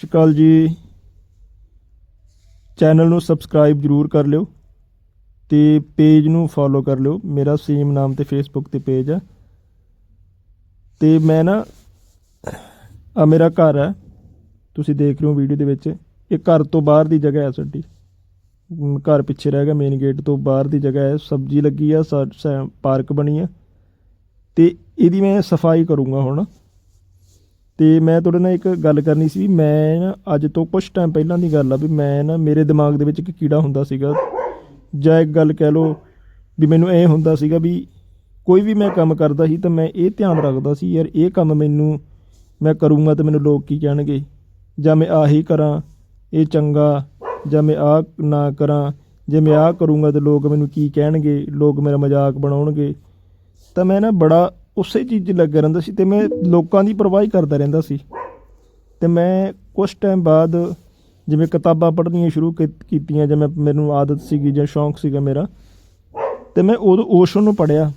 ਸਤਿ ਸ਼੍ਰੀ ਅਕਾਲ ਜੀ, ਚੈਨਲ ਨੂੰ ਸਬਸਕ੍ਰਾਈਬ ਜਰੂਰ ਕਰ ਲਿਓ ਤੇ ਪੇਜ ਨੂੰ ਫੋਲੋ ਕਰ ਲਿਓ। ਮੇਰਾ ਸੇਮ ਨਾਮ ਤੇ ਫੇਸਬੁੱਕ ਤੇ ਪੇਜ ਆ। ਤੇ ਮੈਂ ਨਾ ਆ ਮੇਰਾ ਘਰ ਹੈ ਤੁਸੀਂ ਦੇਖ ਰਹੇ ਹੋ ਵੀਡੀਓ ਦੇ ਵਿੱਚ। ਇਹ ਘਰ ਤੋਂ ਬਾਹਰ ਦੀ ਜਗ੍ਹਾ ਹੈ ਸਾਡੀ। ਘਰ ਪਿੱਛੇ ਰਹਿ ਗਿਆ ਮੇਨ ਗੇਟ ਤੋਂ ਬਾਹਰ ਦੀ ਜਗ੍ਹਾ ਹੈ। ਸਬਜ਼ੀ ਲੱਗੀ ਆ ਸਾ- ਪਾਰਕ ਬਣੀ ਆ। ਤੇ ਇਹਦੀ ਮੈਂ ਸਫ਼ਾਈ ਕਰੂੰਗਾ ਹੁਣ। ਤੇ ਮੈਂ ਤੁਹਾਡੇ ਨਾਲ ਇੱਕ ਗੱਲ ਕਰਨੀ ਸੀ ਮੈਂ ਨਾ ਅੱਜ ਤੋਂ ਕੁਝ ਟਾਈਮ ਪਹਿਲਾਂ ਦੀ ਗੱਲ ਆ ਵੀ ਮੈਂ ਨਾ ਮੇਰੇ ਦਿਮਾਗ ਦੇ ਵਿੱਚ ਇੱਕ ਕੀੜਾ ਹੁੰਦਾ ਸੀਗਾ। ਜਾਂ ਇੱਕ ਗੱਲ ਕਹਿ ਲਓ ਵੀ ਮੈਨੂੰ ਇਹ ਹੁੰਦਾ ਸੀਗਾ ਵੀ ਕੋਈ ਵੀ ਮੈਂ ਕੰਮ ਕਰਦਾ ਸੀ ਤਾਂ ਮੈਂ ਇਹ ਧਿਆਨ ਰੱਖਦਾ ਸੀ, ਯਾਰ ਇਹ ਕੰਮ ਮੈਨੂੰ ਮੈਂ ਕਰੂੰਗਾ ਤਾਂ ਮੈਨੂੰ ਲੋਕ ਕੀ ਕਹਿਣਗੇ? ਜਾਂ ਮੈਂ ਆਹੀ ਕਰਾਂ, ਇਹ ਚੰਗਾ, ਜਾਂ ਮੈਂ ਆਹ ਨਾ ਕਰਾਂ, ਜੇ ਮੈਂ ਆਹ ਕਰੂੰਗਾ ਤਾਂ ਲੋਕ ਮੈਨੂੰ ਕੀ ਕਹਿਣਗੇ? ਲੋਕ ਮੇਰਾ ਮਜ਼ਾਕ ਬਣਾਉਣਗੇ। ਤਾਂ ਮੈਂ ਨਾ ਬੜਾ ਉਸੇ ਚੀਜ਼ 'ਚ ਲੱਗਿਆ ਰਹਿੰਦਾ ਸੀ ਤੇ ਮੈਂ ਲੋਕਾਂ ਦੀ ਪਰਵਾਹ ਹੀ ਕਰਦਾ ਰਹਿੰਦਾ ਸੀ। ਤੇ ਮੈਂ ਕੁਝ ਟਾਈਮ ਬਾਅਦ ਜਿਵੇਂ ਕਿਤਾਬਾਂ ਪੜ੍ਹਨੀਆਂ ਸ਼ੁਰੂ ਕੀ- ਕੀਤੀਆਂ ਜਿਵੇਂ ਮੈਨੂੰ ਆਦਤ ਸੀਗੀ ਜਾਂ ਸ਼ੌਂਕ ਸੀਗਾ ਮੇਰਾ ਤੇ ਮੈਂ ਉਦੋਂ ਓਸ਼ੋ ਨੂੰ ਪੜਿਆ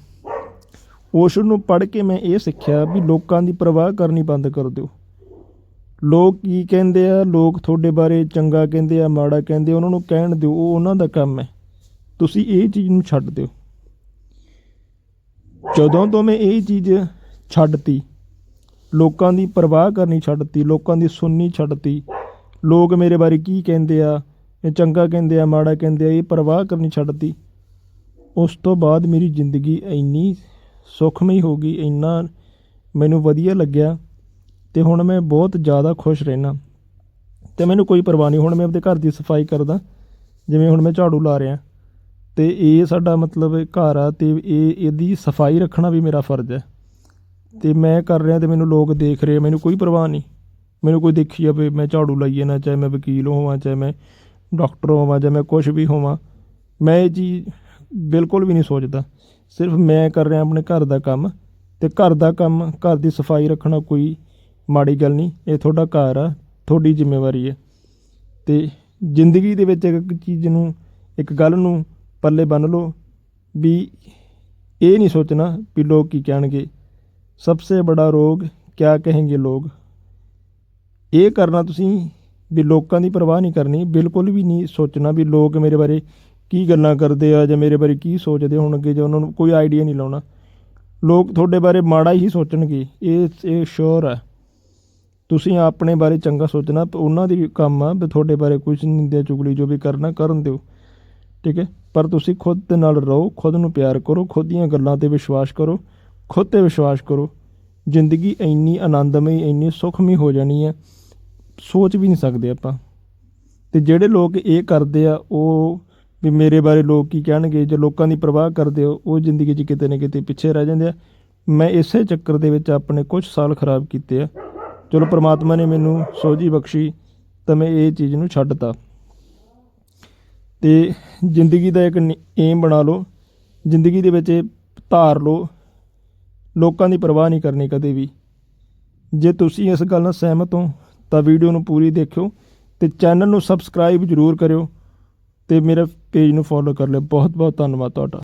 ਓਸ਼ੋ ਨੂੰ ਪੜ੍ਹ ਕੇ ਮੈਂ ਇਹ ਸਿੱਖਿਆ ਵੀ ਲੋਕਾਂ ਦੀ ਪਰਵਾਹ ਕਰਨੀ ਬੰਦ ਕਰ ਦਿਓ। ਲੋਕ ਕੀ ਕਹਿੰਦੇ ਆ? ਲੋਕ ਤੁਹਾਡੇ ਬਾਰੇ ਚੰਗਾ ਕਹਿੰਦੇ ਆ ਮਾੜਾ ਕਹਿੰਦੇ ਆ, ਉਹਨਾਂ ਨੂੰ ਕਹਿਣ ਦਿਓ ਉਹ ਉਹਨਾਂ ਦਾ ਕੰਮ ਹੈ। ਤੁਸੀਂ ਇਹ ਚੀਜ਼ ਨੂੰ ਛੱਡ ਦਿਓ। ਜਦੋਂ ਤੋਂ ਮੈਂ ਇਹ ਚੀਜ਼ ਛੱਡਤੀ, ਲੋਕਾਂ ਦੀ ਪਰਵਾਹ ਕਰਨੀ ਛੱਡਤੀ, ਲੋਕਾਂ ਦੀ ਸੁਣਨੀ ਛੱਡਤੀ, ਲੋਕ ਮੇਰੇ ਬਾਰੇ ਕੀ ਕਹਿੰਦੇ ਆ, ਇਹ ਚੰਗਾ ਕਹਿੰਦੇ ਆ, ਮਾੜਾ ਕਹਿੰਦੇ ਆ, ਇਹ ਪਰਵਾਹ ਕਰਨੀ ਛੱਡਤੀ। ਉਸ ਤੋਂ ਬਾਅਦ ਮੇਰੀ ਜ਼ਿੰਦਗੀ ਇੰਨੀ ਸੁਖਮਈ ਹੋ ਗਈ, ਇੰਨਾ ਮੈਨੂੰ ਵਧੀਆ ਲੱਗਿਆ ਤੇ ਹੁਣ ਮੈਂ ਬਹੁਤ ਜ਼ਿਆਦਾ ਖੁਸ਼ ਰਹਿਣਾ ਤੇ ਮੈਨੂੰ ਕੋਈ ਪਰਵਾਹ ਨਹੀਂ, ਹੁਣ ਮੈਂ ਆਪਣੇ ਘਰ ਦੀ ਸਫ਼ਾਈ ਕਰਦਾ, ਜਿਵੇਂ ਹੁਣ ਮੈਂ ਝਾੜੂ ਲਾ ਰਿਹਾ। ਤੇ ਇਹ ਸਾਡਾ ਮਤਲਬ ਘਰ ਆ ਤੇ ਇਹ ਇਹਦੀ ਸਫ਼ਾਈ ਰੱਖਣਾ ਵੀ ਮੇਰਾ ਫਰਜ਼ ਹੈ। ਤੇ ਮੈਂ ਕਰ ਰਿਹਾ ਤੇ ਮੈਨੂੰ ਲੋਕ ਦੇਖ ਰਹੇ ਮੈਨੂੰ ਕੋਈ ਪਰਵਾਹ ਨਹੀਂ। ਮੈਨੂੰ ਕੋਈ ਦੇਖੀ ਜਾਵੇ, ਮੈਂ ਝਾੜੂ ਲਾਈਏ ਨਾ, ਚਾਹੇ ਮੈਂ ਵਕੀਲ ਹੋਵਾਂ, ਚਾਹੇ ਮੈਂ ਡਾਕਟਰ ਹੋਵਾਂ ਜਾਂ ਮੈਂ ਕੁਝ ਵੀ ਹੋਵਾਂ, ਮੈਂ ਇਹ ਚੀਜ਼ ਬਿਲਕੁਲ ਵੀ ਨਹੀਂ ਸੋਚਦਾ। ਸਿਰਫ ਮੈਂ ਕਰ ਰਿਹਾ ਆਪਣੇ ਘਰ ਦਾ ਕੰਮ ਤੇ ਘਰ ਦਾ ਕੰਮ, ਘਰ ਦੀ ਸਫ਼ਾਈ ਰੱਖਣਾ ਕੋਈ ਮਾੜੀ ਗੱਲ ਨਹੀਂ, ਇਹ ਤੁਹਾਡਾ ਘਰ ਆ, ਤੁਹਾਡੀ ਜ਼ਿੰਮੇਵਾਰੀ ਹੈ। ਤੇ ਜ਼ਿੰਦਗੀ ਦੇ ਵਿੱਚ ਇੱਕ ਚੀਜ਼ ਨੂੰ, ਇੱਕ ਗੱਲ ਨੂੰ ਪੱਲੇ ਬੰਨ ਲਓ ਵੀ ਇਹ ਨਹੀਂ ਸੋਚਣਾ ਵੀ ਲੋਕ ਕੀ ਕਹਿਣਗੇ। ਸਭ ਤੋਂ ਬੜਾ ਰੋਗ ਕਿਆ ਕहेंगे ਲੋਕ? ਇਹ ਕਰਨਾ ਤੁਸੀਂ ਵੀ ਲੋਕਾਂ ਦੀ ਪਰਵਾਹ ਨਹੀਂ ਕਰਨੀ, ਬਿਲਕੁਲ ਵੀ ਨਹੀਂ ਸੋਚਣਾ ਵੀ ਲੋਕ ਮੇਰੇ ਬਾਰੇ ਕੀ ਗੱਲਾਂ ਕਰਦੇ ਆ ਜਾਂ ਮੇਰੇ ਬਾਰੇ ਕੀ ਸੋਚਦੇ ਹੋਣਗੇ ਜਾਂ ਉਹਨਾਂ ਨੂੰ ਕੋਈ ਆਈਡੀਆ ਨਹੀਂ ਲਾਉਣਾ। ਲੋਕ ਤੁਹਾਡੇ ਬਾਰੇ ਮਾੜਾ ਹੀ ਸੋਚਣਗੇ, ਇਹ ਇਹ ਸ਼ੋਰ ਹੈ। ਤੁਸੀਂ ਆਪਣੇ ਬਾਰੇ ਚੰਗਾ ਸੋਚਣਾ, ਉਹਨਾਂ ਦੀ ਕੰਮ ਆ ਵੀ ਤੁਹਾਡੇ ਬਾਰੇ ਕੁਝ ਨਿੰਦਿਆ ਚੁਗਲੀ ਜੋ ਵੀ ਕਰਨਾ, ਕਰਨ ਦਿਓ। ਠੀਕ ਹੈ? ਪਰ ਤੁਸੀਂ ਖੁਦ ਦੇ ਨਾਲ ਰਹੋ, ਖੁਦ ਨੂੰ ਪਿਆਰ ਕਰੋ, ਖੁਦ ਦੀਆਂ ਗੱਲਾਂ ਤੇ ਵਿਸ਼ਵਾਸ ਕਰੋ, ਖੁਦ ਤੇ ਵਿਸ਼ਵਾਸ ਕਰੋ। ਜ਼ਿੰਦਗੀ ਇੰਨੀ ਆਨੰਦਮਈ, ਇੰਨੀ ਸੁਖਮਈ ਹੋ ਜਾਣੀ ਹੈ, ਸੋਚ ਵੀ ਨਹੀਂ ਸਕਦੇ ਆਪਾਂ। ਤੇ ਜਿਹੜੇ ਲੋਕ ਇਹ ਕਰਦੇ ਆ, ਉਹ ਵੀ ਮੇਰੇ ਬਾਰੇ ਲੋਕ ਕੀ ਕਹਿਣਗੇ, ਜੇ ਲੋਕਾਂ ਦੀ ਪਰਵਾਹ ਕਰਦੇ ਹੋ, ਉਹ ਜ਼ਿੰਦਗੀ 'ਚ ਕਿਤੇ ਨਾ ਕਿਤੇ ਪਿੱਛੇ ਰਹਿ ਜਾਂਦੇ ਆ। ਮੈਂ ਇਸੇ ਚੱਕਰ ਦੇ ਵਿੱਚ ਆਪਣੇ ਕੁਝ ਸਾਲ ਖਰਾਬ ਕੀਤੇ ਆ। ਚਲੋ, ਪ੍ਰਮਾਤਮਾ ਨੇ ਮੈਨੂੰ ਸੋਝੀ ਬਖਸ਼ੀ, ਤਾਂ ਮੈਂ ਇਹ ਚੀਜ਼ ਨੂੰ ਛੱਡਤਾ। ਤੇ ਜ਼ਿੰਦਗੀ ਦਾ ਇੱਕ ਏਮ ਬਣਾ ਲਓ। ਜ਼ਿੰਦਗੀ ਦੇ ਵਿੱਚ ਇਹ ਧਾਰ ਲਓ। ਲੋਕਾਂ ਦੀ ਪਰਵਾਹ ਨਹੀਂ ਕਰਨੀ ਕਦੇ ਵੀ। ਜੇ ਤੁਸੀਂ ਇਸ ਗੱਲ ਨਾਲ ਸਹਿਮਤ ਹੋ, ਤਾਂ ਵੀਡੀਓ ਨੂੰ ਪੂਰੀ ਦੇਖਿਓ ਤੇ ਚੈਨਲ ਨੂੰ ਸਬਸਕ੍ਰਾਈਬ ਜ਼ਰੂਰ ਕਰਿਓ ਤੇ ਮੇਰੇ ਪੇਜ ਨੂੰ ਫੋਲੋ ਕਰ ਲਿਓ। ਬਹੁਤ ਬਹੁਤ ਧੰਨਵਾਦ ਤੁਹਾਡਾ।